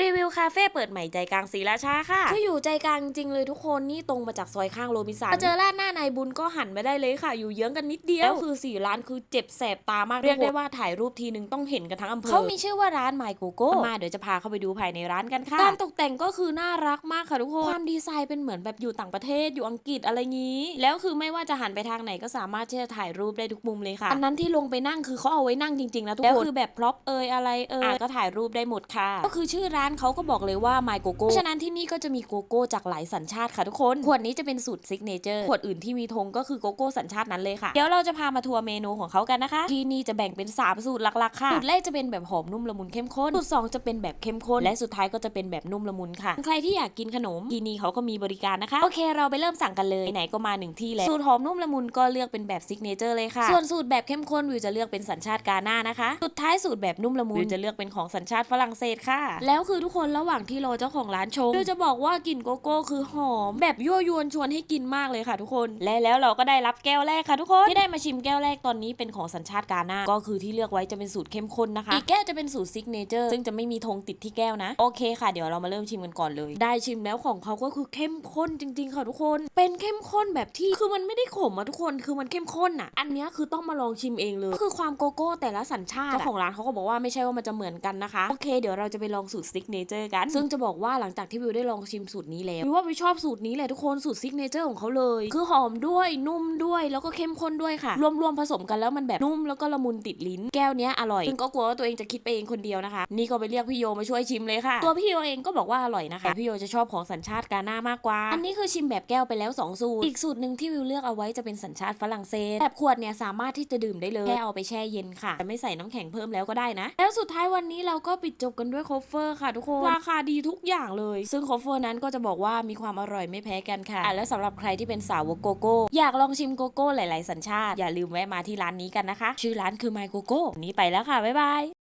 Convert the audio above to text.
รีวิวคาเฟ่เปิดใหม่ใจกลางศรีราชาค่ะคืออยู่ใจกลางจริงเลยทุกคนนี่ตรงมาจากซอยข้างโรบินสันมาเจอร้านหน้านายบุญก็หันไปได้เลยค่ะ อยู่เยื้องกันนิดเดียวแล้วคือสี่ร้านคือเจ็บแสบตามากเรียกได้ว่าถ่ายรูปทีนึงต้องเห็นกันทั้งอำเภอเขามีชื่อว่าร้านไมโกโก้มาเดี๋ยวจะพาเข้าไปดูภายในร้านกันค่ะการตกแต่งก็คือน่ารักมากค่ะทุกคนความดีไซน์เป็นเหมือนแบบอยู่ต่างประเทศอยู่อังกฤษอะไรงี้ แล้วคือไม่ว่าจะหันไปทางไหนก็สามารถที่จะถ่ายรูปได้ทุกมุมเลยค่ะอันนั้นที่ลงไปนั่งคือเขาเอาไว้นั่งจริงๆนะทุกคนแล้วคือแบบพร็อพเอยอะไรเอยก็ถ่ายรูปได้หมดค่ะ ก็คือชื่อร้านเขาก็บอกเลยว่า My Gogo เพราะฉะนั้นที่นี่ก็จะมีโกโก้จากหลายสัญชาติค่ะทุกคนขวดนี้จะเป็นสูตรซิกเนเจอร์ขวดอื่นที่มีธงก็คือโกโก้สัญชาตินั้นเลยค่ะเดี๋ยวเราจะพามาทัวร์เมนูของเขากันนะคะ ที่นี่จะแบ่งเป็น 3 สูตรหลักๆค่ะสูตรแรกจะเป็นแบบหอมนุ่มละมุนเข้มข้นสูตรสองจะเป็นแบบเข้มข้นและสุดท้ายก็จะเป็นแบบนุ่มละมุนค่ะ ใครที่อยากกินขนมที่นี่เขาก็มีบริการนะคะโอเค เราไปเริ่มสั่งกันเลยไหนๆก็มาหนึ่งที่แล้วสูตรหอมนุ่มละมุนก็เลือกเป็นแบบซิกเนเจอร์เลยค่ะส่วนสูตรแบบเข้มข้นวิวจะเลือกเป็นสัญชาติกาหน้านะคะ สุดท้ายสูตรแบบนุ่มละมุนวิวจะเลือกเป็นของสัญชาติฝรั่งเศสค่ะแล้วคือทุกคนระหว่างที่รอเจ้าของร้านชงวิวจะบอกว่ากลิ่นโกโก้คือหอม แบบยั่วยวนชวนให้กินมากเลยค่ะทุกคน และแล้วเราก็ได้รับแก้วแรกค่ะทุกคนที่ได้มาชิมแก้วแรกตอนนี้เป็นของสัญชาติกาหน้าก็คือที่เลือกไว้จะเป็นสูตรเข้มข้นนะคะอีกแก้วจะเป็นสูตรซิกเนเจอร์ซึ่งจะไม่มีธงติดที่แก้วนะ โอเคค่ะเดี๋ยวเรามาเริ่มชิมกันก่อนเลย ได้ชิมแล้วของเขาก็คือเข้มข้นจริง ๆ ค่ะทุกคน เป็นเข้มข้นแบบที่คือมันไม่ได้ขมอะทุกคนคือมันเข้มข้นอะอันเนี้ยคือต้องมาลองชิมเองเลยก็คือความโกโก้แต่ละสัญชาติเจ้าของร้านเขาก็บอกว่าไม่ใช่ว่ามันจะเหมือนกันนะคะโอเค เดี๋ยวเราจะไปลองสูตรซิกเนเจอร์กัน ซึ่งจะบอกว่าหลังจากที่วิวได้ลองชิมสูตรนี้แล้ววิวว่าวิวชอบสูตรนี้แหละทุกคนสูตรซิกเนเจอร์ของเขาเลย คือหอมด้วยนุ่มด้วยแล้วก็เข้มข้นด้วยค่ะ รวมๆผสมกันแล้วมันแบบนุ่มแล้วก็ละมุนติดลิ้น แก้วเนี้ยอร่อยซึ่งก็กลัวว่าตัวเองจะคิดไปเองคนเดียวนะคะ นี่ก็ไปเรียกพี่โยมาช่วยชิมเลยค่ะ ตัวพี่โยเองก็บอกว่าอร่อยนะคะแต่พี่โยจะชอบของสัญชาติกาหน้ามากกว่า อันนี้คือชิมแบบแก้วไปแล้วสองสูตร อีกสูตรหนึ่งที่วิวเลือกเอาไว้จะเป็นสัญชาติฝรั่งเศสแบบขวดเนี่ยสามารถที่จะดื่มได้เลยแค่เอาไปแช่เย็นค่ะแต่ไม่ใส่น้ำแข็งเพิ่มแล้วก็ได้นะ แล้วสุดท้ายวันนี้เราก็ปิดจบกันด้วยโคฟเฟอร์ค่ะทุกคน ราคาดีทุกอย่างเลย ซึ่งโคฟเฟอร์นั้นก็จะบอกว่ามีความอร่อยไม่แพ้กันค่ะอะและสำหรับใครที่เป็นสาวกโกโก้ อยากลองชิมโกโก้หลาย ๆ สัญชาติ อย่าลืมแวะมาที่ร้านนี้กันนะคะ ชื่อร้านคือ My Gogo วันนี้ไปแล้วค่ะ บ๊ายบาย